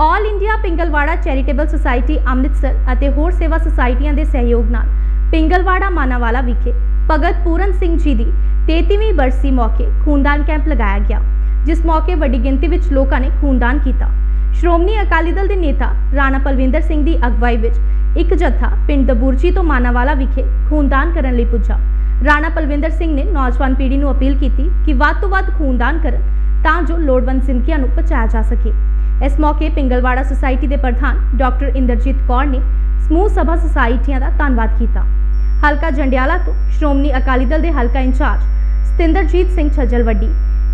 All India Pingalwara charitable society Amritsar ਅਤੇ ਹੋਰ ਸੇਵਾ ਸੁਸਾਇਟੀਆਂ ਦੇ ਸਹਿਯੋਗ ਨਾਲ ਪਿੰਗਲਵਾੜਾ ਮਾਨਾਵਾਲਾ ਵਿਖੇ ਭਗਤ ਪੂਰਨ ਸਿੰਘ ਜੀ ਦੀ 33ਵੀਂ ਬਰਸੀ ਮੌਕੇ ਖੂਨਦਾਨ ਕੈਂਪ ਲਗਾਇਆ ਗਿਆ, ਜਿਸ ਮੌਕੇ ਵੱਡੀ ਗਿਣਤੀ ਵਿੱਚ ਲੋਕਾਂ ਨੇ ਖੂਨਦਾਨ ਕੀਤਾ। ਸ਼੍ਰੋਮਣੀ ਅਕਾਲੀ ਦਲ ਦੇ ਨੇਤਾ ਰਾਣਾ ਪਲਵਿੰਦਰ ਸਿੰਘ ਦੀ ਅਗਵਾਈ ਵਿੱਚ ਇੱਕ ਜਥਾ ਪਿੰਡ ਦਬੁਰਜੀ ਤੋਂ ਮਾਨਾਵਾਲਾ ਵਿਖੇ ਖੂਨਦਾਨ ਕਰਨ ਲਈ ਪੁੱਜਾ। ਰਾਣਾ ਪਲਵਿੰਦਰ ਸਿੰਘ ਨੇ ਨੌਜਵਾਨ ਪੀੜ੍ਹੀ ਨੂੰ ਅਪੀਲ ਕੀਤੀ ਕਿ ਵੱਧ ਤੋਂ ਵੱਧ ਖੂਨਦਾਨ ਕਰਨ ਤਾਂ ਜੋ ਲੋੜਵੰਦ ਜ਼ਿੰਦਗੀਆਂ ਨੂੰ ਬਚਾਇਆ ਜਾ ਸਕੇ। ਇਸ ਮੌਕੇ ਪਿੰਗਲਵਾੜਾ ਸੁਸਾਇਟੀ ਦੇ ਪ੍ਰਧਾਨ ਡਾਕਟਰ ਇੰਦਰਜੀਤ ਕੌਰ ਨੇ ਸਮੂਹ ਸਭਾ ਸੁਸਾਇਟੀਆਂ ਦਾ ਧੰਨਵਾਦ ਕੀਤਾ। ਹਲਕਾ ਜੰਡਿਆਲਾ ਤੋਂ ਸ਼੍ਰੋਮਣੀ ਅਕਾਲੀ ਦਲ ਦੇ ਹਲਕਾ in charge Satinderjit Singh Chhajjalwaddi,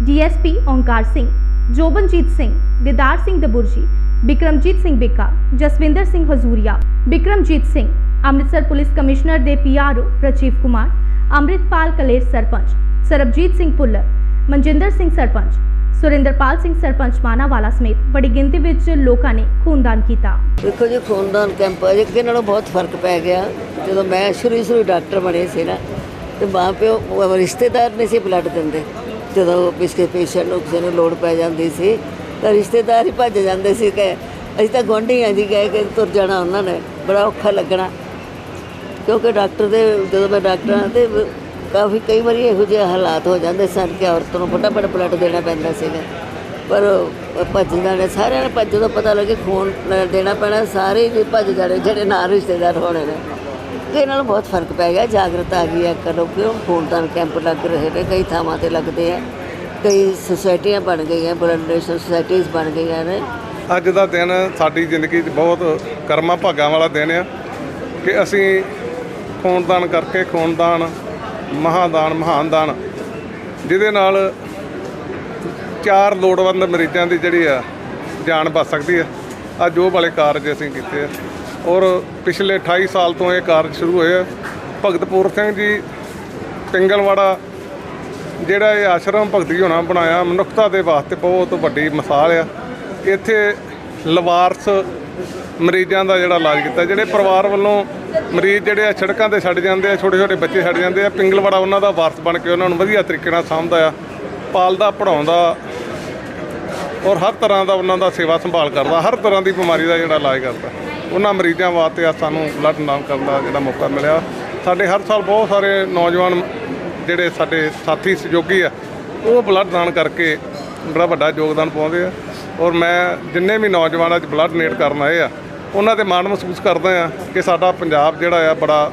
DSP Onkar Singh, Jobanjit Singh, Didar Singh Daburji, Bikramjit Singh Bikka, Jaswinder Singh Hazuria, Bikramjit Singh, Amritsar police commissioner ਦੇ ਪੀਆਰਓ ਪ੍ਰਚੀਵ ਕੁਮਾਰ, ਅੰਮ੍ਰਿਤਪਾਲ ਕਲੇਰ ਸਰਪੰਚ, ਸਰਬਜੀਤ ਸਿੰਘ ਭੁੱਲਰ, ਮਨਜਿੰਦਰ ਸਿੰਘ ਸਰਪੰਚ ਸੁਰਿੰਦਰਪਾਲ ਸਿੰਘ ਸਰਪੰਚ ਮਾਨਾਵਾਲਾ ਸਮੇਤ ਵੱਡੀ ਗਿਣਤੀ ਵਿੱਚ ਲੋਕਾਂ ਨੇ ਖੂਨਦਾਨ ਕੀਤਾ। ਦੇਖੋ ਜੀ, ਖੂਨਦਾਨ ਕੈਂਪ ਅਜੇ ਅੱਗੇ ਨਾਲੋਂ ਬਹੁਤ ਫ਼ਰਕ ਪੈ ਗਿਆ। ਜਦੋਂ ਮੈਂ ਸ਼ੁਰੂ ਸ਼ੁਰੂ ਡਾਕਟਰ ਬਣੇ ਸੀ ਨਾ, ਤੇ ਮਾਂ ਪਿਓ ਰਿਸ਼ਤੇਦਾਰ ਨਹੀਂ ਸੀ ਬਲੱਡ ਦਿੰਦੇ। ਜਦੋਂ ਪਿਛਲੇ ਪੇਸ਼ੈਂਟ ਨੂੰ ਕਿਸੇ ਨੂੰ ਲੋੜ ਪੈ ਜਾਂਦੀ ਸੀ, ਤਾਂ ਰਿਸ਼ਤੇਦਾਰ ਹੀ ਭੱਜ ਜਾਂਦੇ ਸੀ ਕਿ ਅਸੀਂ ਤਾਂ ਗੁਆਂਢੀਆਂ ਜੀ, ਗਏ ਕਿ ਤੁਰ ਜਾਣਾ ਉਹਨਾਂ ਨੇ, ਬੜਾ ਔਖਾ ਲੱਗਣਾ। ਕਿਉਂਕਿ ਡਾਕਟਰ ਦੇ, ਜਦੋਂ ਮੈਂ ਡਾਕਟਰਾਂ ਤੇ ਵ- ਕਾਫੀ ਕਈ ਵਾਰੀ ਇਹੋ ਜਿਹੇ ਹਾਲਾਤ ਹੋ ਜਾਂਦੇ ਸਨ ਕਿ ਔਰਤ ਨੂੰ ਫਟਾਫਟ ਬਲੱਡ ਦੇਣਾ ਪੈਂਦਾ ਸੀਗਾ। ਪਰ ਭੱਜ ਜਾਣੇ, ਸਾਰਿਆਂ ਨੇ ਭੱਜ ਜਦੋਂ ਪਤਾ ਲੱਗੇ ਖੂਨ ਲੈ ਦੇਣਾ ਪੈਣਾ, ਸਾਰੇ ਹੀ ਭੱਜ ਜਾਣੇ, ਜਿਹੜੇ ਨਾਲ ਰਿਸ਼ਤੇਦਾਰ ਹੋਣੇ ਨੇ। ਤੇ ਇਹਨਾਂ ਨੂੰ ਬਹੁਤ ਫ਼ਰਕ ਪੈ ਗਿਆ, ਜਾਗਰਤ ਆ ਗਈ ਹੈ ਕਰੋ ਕਿਉਂ? ਖੂਨਦਾਨ ਕੈਂਪ ਲੱਗ ਰਹੇ ਨੇ, ਕਈ ਥਾਵਾਂ ਤੇ ਲੱਗਦੇ ਆ। ਕਈ ਸੁਸਾਇਟੀਆਂ ਬਣ ਗਈਆਂ ਬਲੱਡ ਡੋਨੇਸ਼ਨ ਸੁਸਾਇਟੀਜ਼ ਬਣ ਗਈਆਂ ਨੇ। ਅੱਜ ਦਾ ਦਿਨ ਸਾਡੀ ਜ਼ਿੰਦਗੀ 'ਚ ਬਹੁਤ ਕਰਮਾਂ ਭਾਗਾਂ ਵਾਲਾ ਦਿਨ ਆ ਕਿ ਅਸੀਂ ਖੂਨਦਾਨ ਕਰਕੇ ਖੂਨਦਾਨ ਮਹਾਦਾਨ ਮਹਾਨ ਦਾਨ ਜਿਹਦੇ ਨਾਲ ਚਾਰ ਲੋੜਵੰਦ ਮਰੀਜ਼ਾਂ ਦੀ ਜਿਹੜੀ ਆ, ਜਾਨ ਬਚ ਸਕਦੀ ਆ। ਅੱਜ ਉਹ ਵਾਲੇ ਕਾਰਜ ਅਸੀਂ ਕੀਤੇ ਆ। ਔਰ ਪਿਛਲੇ 28 ਸਾਲ ਤੋਂ ਇਹ ਕਾਰਜ ਸ਼ੁਰੂ ਹੋਏ ਆ। ਭਗਤਪੂਰ ਸਿੰਘ ਜੀ, ਪਿੰਗਲਵਾੜਾ, ਜਿਹੜਾ ਇਹ ਆਸ਼ਰਮ ਭਗਤੀ ਹੋਣਾ ਬਣਾਇਆ, ਮਨੁੱਖਤਾ ਦੇ ਵਾਸਤੇ ਬਹੁਤ ਵੱਡੀ ਮਿਸਾਲ ਆ। ਇੱਥੇ ਲਵਾਰਸ ਮਰੀਜ਼ਾਂ ਦਾ ਜਿਹੜਾ ਇਲਾਜ ਕੀਤਾ, ਜਿਹੜੇ ਪਰਿਵਾਰ ਵੱਲੋਂ ਮਰੀਜ਼ ਜਿਹੜੇ ਆ ਸੜਕਾਂ ਤੇ ਛੱਡ ਜਾਂਦੇ ਆ, ਛੋਟੇ ਛੋਟੇ ਬੱਚੇ ਛੱਡ ਜਾਂਦੇ ਆ। ਪਿੰਗਲਵਾੜਾ ਉਹਨਾਂ ਦਾ ਵਾਰਸ ਬਣ ਕੇ ਉਹਨਾਂ ਨੂੰ ਵਧੀਆ ਤਰੀਕੇ ਨਾਲ ਸਾਂਭਦਾ ਆ, ਪਾਲਦਾ ਪੜਾਉਂਦਾ ਔਰ ਹਰ ਤਰ੍ਹਾਂ ਦਾ ਉਹਨਾਂ ਦਾ ਸੇਵਾ ਸੰਭਾਲ ਕਰਦਾ, ਹਰ ਤਰ੍ਹਾਂ ਦੀ ਬਿਮਾਰੀ ਦਾ ਜਿਹੜਾ ਇਲਾਜ ਕਰਦਾ। ਉਹਨਾਂ ਮਰੀਜ਼ਾਂ ਵਾਸਤੇ ਆ ਸਾਨੂੰ ਬਲੱਡ ਦਾਨ ਕਰਨ ਦਾ ਜਿਹੜਾ ਮੌਕਾ ਮਿਲਿਆ। ਸਾਡੇ ਹਰ ਸਾਲ ਬਹੁਤ ਸਾਰੇ ਨੌਜਵਾਨ ਜਿਹੜੇ ਸਾਡੇ ਸਾਥੀ, ਸਹਿਯੋਗੀ ਆ, ਉਹ ਬਲੱਡ ਦਾਨ ਕਰਕੇ ਬੜਾ ਵੱਡਾ ਯੋਗਦਾਨ ਪਾਉਂਦੇ ਆ। ਔਰ ਮੈਂ ਜਿੰਨੇ ਵੀ ਨੌਜਵਾਨ ਅੱਜ ਬਲੱਡ ਡੋਨੇਟ ਕਰਨ ਆਏ ਆ ਉਹਨਾਂ ਤੇ ਮਾਣ ਮਹਿਸੂਸ ਕਰਦਾ ਆ ਕਿ ਸਾਡਾ ਪੰਜਾਬ ਜਿਹੜਾ ਆ ਬੜਾ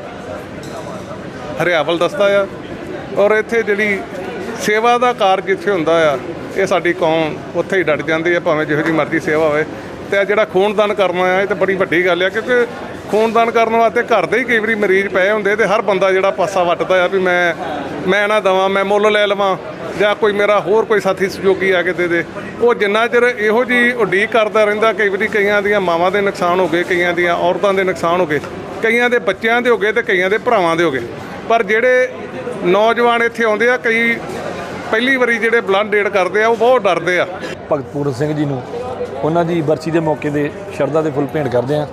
ਹਰਿਆਵਲ ਦੱਸਦਾ ਆ। ਔਰ ਇੱਥੇ ਜਿਹੜੀ ਸੇਵਾ ਦਾ ਕਾਰਜ ਜਿੱਥੇ ਹੁੰਦਾ ਆ, ਇਹ ਸਾਡੀ ਕੌਮ ਉੱਥੇ ਹੀ ਡਟ ਜਾਂਦੀ ਹੈ ਭਾਵੇਂ ਜਿਹੋ ਜਿਹੀ ਮਰਜ਼ੀ ਸੇਵਾ ਹੋਵੇ। ਤੇ ਆ ਜਿਹੜਾ ਖੂਨਦਾਨ ਕਰਨਾ ਆ, ਇਹ ਤਾਂ ਬੜੀ ਵੱਡੀ ਗੱਲ ਆ, ਕਿਉਂਕਿ ਖੂਨਦਾਨ ਕਰਨ ਵਾਸਤੇ ਘਰ ਦੇ ਹੀ ਕਈ ਵਾਰੀ ਮਰੀਜ਼ ਪਏ ਹੁੰਦੇ ਤੇ ਹਰ ਬੰਦਾ ਜਿਹੜਾ ਪਾਸਾ ਵੱਟਦਾ ਆ ਵੀ ਮੈਂ ਮੈਂ ਨਾ ਦਵਾਂ, ਮੈਂ ਮੁੱਲ ਲੈ ਲਵਾਂ। ਜਾਂ ਕੋਈ ਮੇਰਾ ਹੋਰ ਕੋਈ ਸਾਥੀ ਸਹਿਯੋਗੀ ਆ ਕੇ ਦੇ ਦੇ, ਉਹ ਜਿੰਨਾ ਚਿਰ ਇਹੋ ਜੀ ਉਡੀਕ ਕਰਦਾ ਰਹਿੰਦਾ, ਕਈ ਵਾਰੀ ਕਈਆਂ ਦੀਆਂ ਮਾਵਾਂ ਦੇ ਨੁਕਸਾਨ ਹੋ ਗਏ, ਕਈਆਂ ਦੀਆਂ ਔਰਤਾਂ ਦੇ ਨੁਕਸਾਨ ਹੋ ਗਏ, ਕਈਆਂ ਦੇ ਬੱਚਿਆਂ ਦੇ ਹੋ ਗਏ ਤੇ ਕਈਆਂ ਦੇ ਭਰਾਵਾਂ ਦੇ ਹੋ ਗਏ। ਪਰ ਜਿਹੜੇ ਨੌਜਵਾਨ ਇੱਥੇ ਆਉਂਦੇ ਆ, ਕਈ ਪਹਿਲੀ ਵਾਰੀ ਜਿਹੜੇ ਬਲੱਡ ਡੇਟ ਕਰਦੇ ਆ, ਉਹ ਬਹੁਤ ਡਰਦੇ ਆ। ਭਗਤ ਪੂਰਨ ਸਿੰਘ ਜੀ ਨੂੰ ਉਹਨਾਂ ਦੀ ਬਰਸੀ ਦੇ ਮੌਕੇ ਤੇ ਸ਼ਰਧਾ ਦੇ ਫੁੱਲ ਭੇਂਟ ਕਰਦੇ ਆ।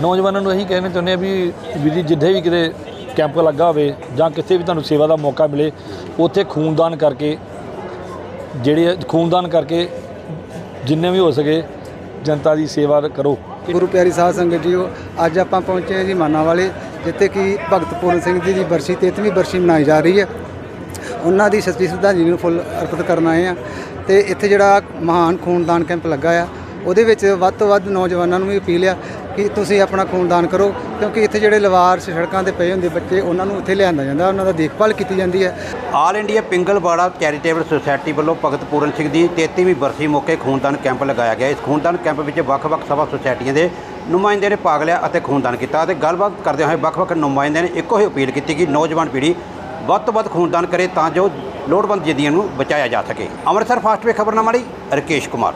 ਨੌਜਵਾਨਾਂ ਨੂੰ ਇਹੀ ਕਹਿਣਾ ਚਾਹੁੰਦੇ ਆ ਵੀ ਵੀ ਜੀ, ਜਿੱਥੇ ਵੀ ਕਿਤੇ ਕੈਂਪ ਲੱਗਾ ਹੋਵੇ ਜਾਂ ਕਿਸੇ ਵੀ ਤੁਹਾਨੂੰ ਸੇਵਾ ਦਾ ਮੌਕਾ ਮਿਲੇ, ਉੱਥੇ ਖੂਨਦਾਨ ਕਰਕੇ, ਜਿਹੜੇ ਖੂਨਦਾਨ ਕਰਕੇ ਜਿੰਨੇ ਵੀ ਹੋ ਸਕੇ ਜਨਤਾ ਦੀ ਸੇਵਾ ਕਰੋ। ਗੁਰੂ ਪਿਆਰੀ ਸਾਧ ਸੰਗਤ ਜੀਓ, ਅੱਜ ਆਪਾਂ ਪਹੁੰਚੇ ਹਾਂ ਜੀ ਮਾਨਾ ਵਾਲੇ ਜਿੱਥੇ ਕਿ ਭਗਤ ਪੂਰਨ ਸਿੰਘ ਜੀ ਦੀ ਬਰਸੀ 33ਵੀਂ ਬਰਸੀ ਮਨਾਈ ਜਾ ਰਹੀ ਹੈ। ਉਹਨਾਂ ਦੀ ਸੱਚੀ ਸ਼ਰਧਾਂਜਲੀ ਨੂੰ ਫੁੱਲ ਅਰਪਿਤ ਕਰਨ ਆਏ ਆ ਤੇ ਇੱਥੇ ਜਿਹੜਾ ਮਹਾਨ ਖੂਨਦਾਨ ਕੈਂਪ ਲੱਗਾ ਆ ਉਹਦੇ ਵਿੱਚ ਵੱਧ ਤੋਂ ਵੱਧ ਨੌਜਵਾਨਾਂ ਨੂੰ ਵੀ ਅਪੀਲ ਆ ਕਿ ਤੁਸੀਂ ਆਪਣਾ ਖੂਨਦਾਨ ਕਰੋ, ਕਿਉਂਕਿ ਇੱਥੇ ਜਿਹੜੇ ਲਵਾਰਸ ਸੜਕਾਂ ਤੇ ਪਏ ਹੁੰਦੇ ਬੱਚੇ, ਉਹਨਾਂ ਨੂੰ ਇੱਥੇ ਲਿਆਂਦਾ ਜਾਂਦਾ, ਉਹਨਾਂ ਦਾ ਦੇਖਭਾਲ ਕੀਤੀ ਜਾਂਦੀ ਹੈ। All India Pingalwara charitable society ਵੱਲੋਂ ਭਗਤ ਪੂਰਨ ਸਿੰਘ ਦੀ 33ਵੀਂ ਬਰਸੀ ਮੌਕੇ ਖੂਨਦਾਨ ਕੈਂਪ ਲਗਾਇਆ ਗਿਆ। ਇਸ ਖੂਨਦਾਨ ਕੈਂਪ ਵਿੱਚ ਵੱਖ-ਵੱਖ ਸਭਾ ਸੁਸਾਇਟੀਆਂ ਦੇ ਨੁਮਾਇੰਦੇ ਨੇ ਭਾਗ ਲਿਆ ਅਤੇ ਖੂਨਦਾਨ ਕੀਤਾ ਅਤੇ ਗੱਲਬਾਤ ਕਰਦੇ ਹੋਏ ਵੱਖ-ਵੱਖ ਨੁਮਾਇੰਦਿਆਂ ਨੇ ਇੱਕੋ ਹੀ ਅਪੀਲ ਕੀਤੀ ਕਿ ਨੌਜਵਾਨ ਪੀੜ੍ਹੀ ਵੱਧ ਤੋਂ ਵੱਧ ਖੂਨਦਾਨ ਕਰੇ ਤਾਂ ਜੋ ਲੋੜਵੰਦ ਜ਼ਿੰਦਗੀਆਂ ਨੂੰ ਬਚਾਇਆ ਜਾ ਸਕੇ। ਅੰਮ੍ਰਿਤਸਰ ਫਾਸਟਵੇ ਖਬਰਨਾਮਾ ਲਈ ਰਕੇਸ਼ ਕੁਮਾਰ।